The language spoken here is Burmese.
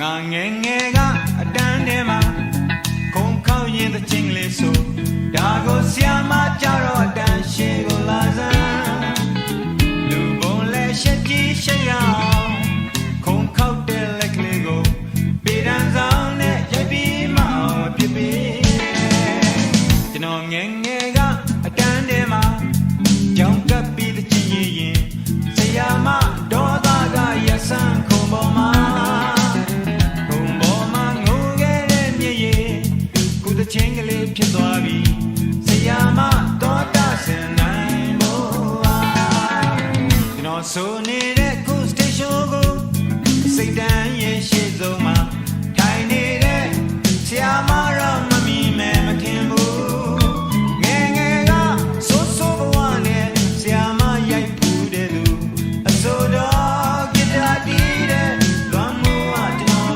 ငါငယ်ငယ်ကအတန်းထဲမှာခုံခေါင်းရင်တဲ့ချင်းလေးဆိုဒါကိုဆရာမကြတော့အတန်းရှင်းကိုလာစမ်းလူဘုံလဲရှက်ကြီးရှက်ရအောင်ခုံခေါက်တဲ့လက်ကလေးကိုပေတန်းဆောင်နဲ့ရိုက်ပြီးမှအောင်ပြစ်ပြီးကျွန်တော်ငယ်ငယ်က ကလေးဖြစ်သွားပြီဆရာမတော်တာစင်နိုင်မို့ကျွန်တော်ဆိုနေတဲ့ cool station ကို